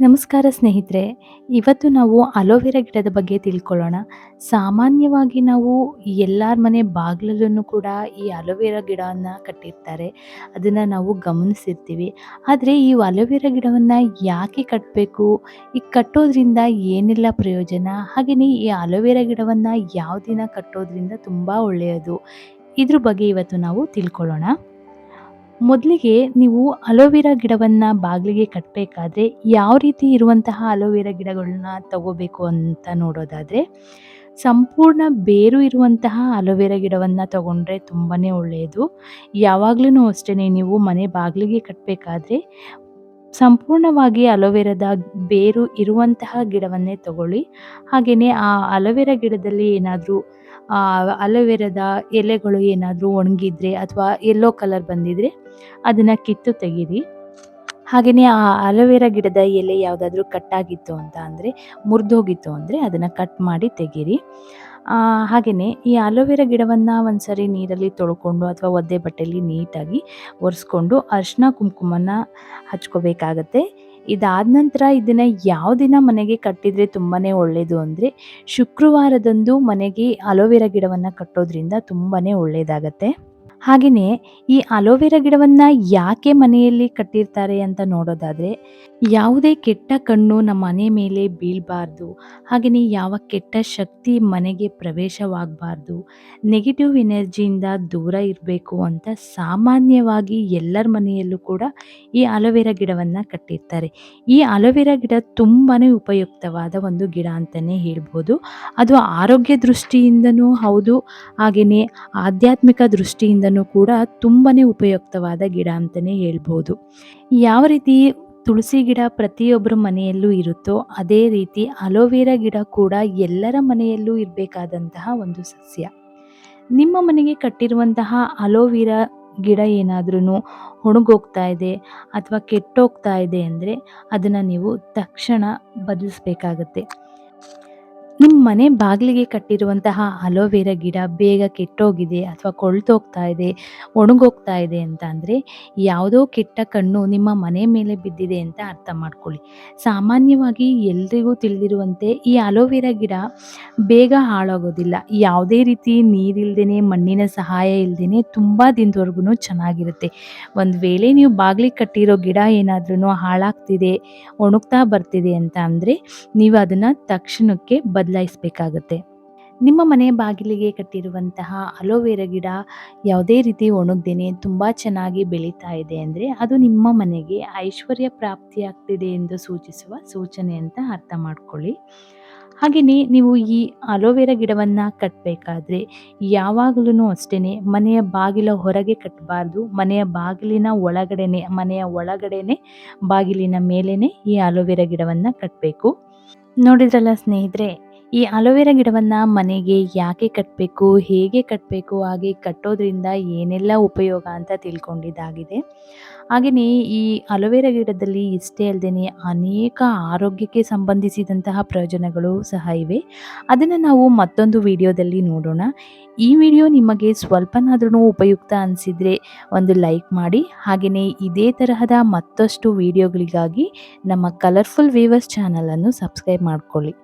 ನಮಸ್ಕಾರ ಸ್ನೇಹಿತರೆ, ಇವತ್ತು ನಾವು ಅಲೋವೆರಾ ಗಿಡದ ಬಗ್ಗೆ ತಿಳ್ಕೊಳ್ಳೋಣ. ಸಾಮಾನ್ಯವಾಗಿ ನಾವು ಎಲ್ಲರ ಮನೆ ಬಾಗಿಲಲ್ಲೂ ಕೂಡ ಈ ಅಲೋವೆರಾ ಗಿಡವನ್ನು ಕಟ್ಟಿರ್ತಾರೆ. ಅದನ್ನು ನಾವು ಗಮನಿಸಿರ್ತೀವಿ. ಆದರೆ ಈ ಅಲೋವೆರಾ ಗಿಡವನ್ನು ಯಾಕೆ ಕಟ್ಟಬೇಕು ಈ ಕಟ್ಟೋದ್ರಿಂದ ಏನೆಲ್ಲ ಪ್ರಯೋಜನ? ಹಾಗೆಯೇ ಈ ಅಲೋವೆರಾ ಗಿಡವನ್ನು ಯಾವ ದಿನ ಕಟ್ಟೋದ್ರಿಂದ ತುಂಬ ಒಳ್ಳೆಯದು? ಇದ್ರ ಬಗ್ಗೆ ಇವತ್ತು ನಾವು ತಿಳ್ಕೊಳ್ಳೋಣ. ಮೊದಲಿಗೆ ನೀವು ಅಲೋವೆರಾ ಗಿಡವನ್ನು ಬಾಗಿಲಿಗೆ ಕಟ್ಟಬೇಕಾದ್ರೆ ಯಾವ ರೀತಿ ಇರುವಂತಹ ಅಲೋವೆರಾ ಗಿಡಗಳನ್ನ ತಗೋಬೇಕು ಅಂತ ನೋಡೋದಾದರೆ, ಸಂಪೂರ್ಣ ಬೇರು ಇರುವಂತಹ ಅಲೋವೆರಾ ಗಿಡವನ್ನು ತಗೊಂಡ್ರೆ ತುಂಬಾ ಒಳ್ಳೆಯದು. ಯಾವಾಗಲೂ ಅಷ್ಟೇ ನೀವು ಮನೆ ಬಾಗಿಲಿಗೆ ಕಟ್ಟಬೇಕಾದ್ರೆ ಸಂಪೂರ್ಣವಾಗಿ ಅಲೋವೆರಾದ ಬೇರು ಇರುವಂತಹ ಗಿಡವನ್ನೇ ತಗೊಳ್ಳಿ. ಹಾಗೆಯೇ ಆ ಅಲೋವೆರಾ ಗಿಡದಲ್ಲಿ ಏನಾದರೂ ಅಲೋವೆರಾದ ಎಲೆಗಳು ಏನಾದರೂ ಒಣಗಿದ್ರೆ ಅಥವಾ ಯೆಲ್ಲೋ ಕಲರ್ ಬಂದಿದ್ರೆ ಅದನ್ನು ಕಿತ್ತು ತೆಗೀರಿ. ಹಾಗೆಯೇ ಆ ಅಲೋವೆರಾ ಗಿಡದ ಎಲೆ ಯಾವುದಾದ್ರೂ ಕಟ್ಟಾಗಿತ್ತು ಅಂತ ಅಂದರೆ, ಮುರಿದೋಗಿತ್ತು ಅಂದರೆ ಅದನ್ನು ಕಟ್ ಮಾಡಿ ತೆಗೀರಿ. ಹಾಗೆಯೇ ಈ ಅಲೋವೆರಾ ಗಿಡವನ್ನು ಒಂದ್ಸರಿ ನೀರಲ್ಲಿ ತೊಳ್ಕೊಂಡು ಅಥವಾ ಒದ್ದೆ ಬಟ್ಟೆಯಲ್ಲಿ ನೀಟಾಗಿ ಒರೆಸ್ಕೊಂಡು ಅರಿಶಿನ ಕುಂಕುಮನ ಹಚ್ಕೋಬೇಕಾಗತ್ತೆ. ಇದಾದ ನಂತರ ಇದನ್ನು ಯಾವ ದಿನ ಮನೆಗೆ ಕಟ್ಟಿದರೆ ತುಂಬಾ ಒಳ್ಳೆಯದು ಅಂದರೆ ಶುಕ್ರವಾರದಂದು ಮನೆಗೆ ಅಲೋವೆರಾ ಗಿಡವನ್ನು ಕಟ್ಟೋದ್ರಿಂದ ತುಂಬಾ ಒಳ್ಳೆಯದಾಗತ್ತೆ ಹಾಗೆಯೇ ಈ ಅಲೋವೆರಾ ಗಿಡವನ್ನು ಯಾಕೆ ಮನೆಯಲ್ಲಿ ಕಟ್ಟಿರ್ತಾರೆ ಅಂತ ನೋಡೋದಾದರೆ, ಯಾವುದೇ ಕೆಟ್ಟ ಕಣ್ಣು ನಮ್ಮ ಮನೆ ಮೇಲೆ ಬೀಳಬಾರ್ದು ಹಾಗೆಯೇ ಯಾವ ಕೆಟ್ಟ ಶಕ್ತಿ ಮನೆಗೆ ಪ್ರವೇಶವಾಗಬಾರ್ದು ನೆಗೆಟಿವ್ ಎನರ್ಜಿಯಿಂದ ದೂರ ಇರಬೇಕು ಅಂತ ಸಾಮಾನ್ಯವಾಗಿ ಎಲ್ಲರ ಮನೆಯಲ್ಲೂ ಕೂಡ ಈ ಅಲೋವೆರಾ ಗಿಡವನ್ನು ಕಟ್ಟಿರ್ತಾರೆ. ಈ ಅಲೋವೆರಾ ಗಿಡ ತುಂಬಾ ಉಪಯುಕ್ತವಾದ ಒಂದು ಗಿಡ ಅಂತಲೇ ಹೇಳ್ಬೋದು. ಅದು ಆರೋಗ್ಯ ದೃಷ್ಟಿಯಿಂದನೂ ಹೌದು ಹಾಗೆಯೇ ಆಧ್ಯಾತ್ಮಿಕ ದೃಷ್ಟಿಯಿಂದನೂ ಕೂಡ ತುಂಬಾ ಉಪಯುಕ್ತವಾದ ಗಿಡ ಅಂತಲೇ ಹೇಳ್ಬೋದು. ಯಾವ ರೀತಿ ತುಳಸಿ ಗಿಡ ಪ್ರತಿಯೊಬ್ಬರ ಮನೆಯಲ್ಲೂ ಇರುತ್ತೋ ಅದೇ ರೀತಿ ಅಲೋವೆರಾ ಗಿಡ ಕೂಡ ಎಲ್ಲರ ಮನೆಯಲ್ಲೂ ಇರಬೇಕಾದಂತಹ ಒಂದು ಸಸ್ಯ. ನಿಮ್ಮ ಮನೆಗೆ ಕಟ್ಟಿರುವಂತಹ ಅಲೋವೆರಾ ಗಿಡ ಏನಾದ್ರೂ ಒಣಗೋಗ್ತಾ ಇದೆ ಅಥವಾ ಕೆಟ್ಟೋಗ್ತಾ ಇದೆ ಅಂದರೆ ಅದನ್ನು ನೀವು ತಕ್ಷಣ ಬದಲಿಸ್ಬೇಕಾಗತ್ತೆ. ನಿಮ್ಮ ಮನೆ ಬಾಗಿಲಿಗೆ ಕಟ್ಟಿರುವಂತಹ ಅಲೋವೆರಾ ಗಿಡ ಬೇಗ ಕೆಟ್ಟೋಗಿದೆ ಅಥವಾ ಕೊಳ್ತೋಗ್ತಾ ಇದೆ, ಒಣಗೋಗ್ತಾ ಇದೆ ಅಂತ ಅಂದರೆ ಯಾವುದೋ ಕೆಟ್ಟ ಕಣ್ಣು ನಿಮ್ಮ ಮನೆ ಮೇಲೆ ಬಿದ್ದಿದೆ ಅಂತ ಅರ್ಥ ಮಾಡ್ಕೊಳ್ಳಿ. ಸಾಮಾನ್ಯವಾಗಿ ಎಲ್ರಿಗೂ ತಿಳಿದಿರುವಂತೆ ಈ ಅಲೋವೆರಾ ಗಿಡ ಬೇಗ ಹಾಳಾಗೋದಿಲ್ಲ. ಯಾವುದೇ ರೀತಿ ನೀರಿಲ್ದೇ ಮಣ್ಣಿನ ಸಹಾಯ ಇಲ್ಲದೇ ತುಂಬ ದಿನದವರೆಗೂ ಚೆನ್ನಾಗಿರುತ್ತೆ. ಒಂದು ವೇಳೆ ನೀವು ಬಾಗಿಲಿಗೆ ಕಟ್ಟಿರೋ ಗಿಡ ಏನಾದ್ರೂ ಹಾಳಾಗ್ತಿದೆ, ಒಣಗ್ತಾ ಬರ್ತಿದೆ ಅಂತ ಅಂದರೆ ನೀವು ಅದನ್ನು ತಕ್ಷಣಕ್ಕೆ ಬದಲಾಯಿಸಬೇಕಾಗತ್ತೆ. ನಿಮ್ಮ ಮನೆ ಬಾಗಿಲಿಗೆ ಕಟ್ಟಿರುವಂತಹ ಅಲೋವೆರಾ ಗಿಡ ಯಾವುದೇ ರೀತಿ ಒಣಗ್ದೇನೆ ತುಂಬ ಚೆನ್ನಾಗಿ ಬೆಳೀತಾ ಇದೆ ಅಂದರೆ ಅದು ನಿಮ್ಮ ಮನೆಗೆ ಐಶ್ವರ್ಯ ಪ್ರಾಪ್ತಿಯಾಗ್ತಿದೆ ಎಂದು ಸೂಚಿಸುವ ಸೂಚನೆ ಅಂತ ಅರ್ಥ ಮಾಡ್ಕೊಳ್ಳಿ. ಹಾಗೆಯೇ ನೀವು ಈ ಅಲೋವೆರಾ ಗಿಡವನ್ನು ಕಟ್ಟಬೇಕಾದ್ರೆ ಯಾವಾಗಲೂ ಅಷ್ಟೇ ಮನೆಯ ಬಾಗಿಲ ಹೊರಗೆ ಕಟ್ಟಬಾರ್ದು ಮನೆಯ ಬಾಗಿಲಿನ ಒಳಗಡೆನೆ, ಮನೆಯ ಒಳಗಡೆನೆ ಬಾಗಿಲಿನ ಮೇಲೇ ಈ ಅಲೋವೆರಾ ಗಿಡವನ್ನು ಕಟ್ಟಬೇಕು ನೋಡಿದ್ರಲ್ಲ ಸ್ನೇಹಿತರೆ ಈ ಅಲೋವೆರಾ ಗಿಡವನ್ನು ಮನೆಗೆ ಯಾಕೆ ಕಟ್ಟಬೇಕು ಹೇಗೆ ಕಟ್ಟಬೇಕು ಹಾಗೆ ಕಟ್ಟೋದ್ರಿಂದ ಏನೆಲ್ಲ ಉಪಯೋಗ ಅಂತ ತಿಳ್ಕೊಂಡಿದ್ದಾಗಿದೆ. ಹಾಗೆಯೇ ಈ ಅಲೋವೆರಾ ಗಿಡದಲ್ಲಿ ಇಷ್ಟೇ ಅಲ್ಲದೆ ಅನೇಕ ಆರೋಗ್ಯಕ್ಕೆ ಸಂಬಂಧಿಸಿದಂತಹ ಪ್ರಯೋಜನಗಳು ಸಹ ಇವೆ. ಅದನ್ನು ನಾವು ಮತ್ತೊಂದು ವಿಡಿಯೋದಲ್ಲಿ ನೋಡೋಣ. ಈ ವಿಡಿಯೋ ನಿಮಗೆ ಸ್ವಲ್ಪನಾದ್ರೂ ಉಪಯುಕ್ತ ಅನಿಸಿದರೆ ಒಂದು ಲೈಕ್ ಮಾಡಿ. ಹಾಗೆಯೇ ಇದೇ ತರಹದ ಮತ್ತಷ್ಟು ವಿಡಿಯೋಗಳಿಗಾಗಿ ನಮ್ಮ ಕಲರ್ಫುಲ್ ವೀವರ್ಸ್ ಚಾನಲನ್ನು ಸಬ್ಸ್ಕ್ರೈಬ್ ಮಾಡ್ಕೊಳ್ಳಿ.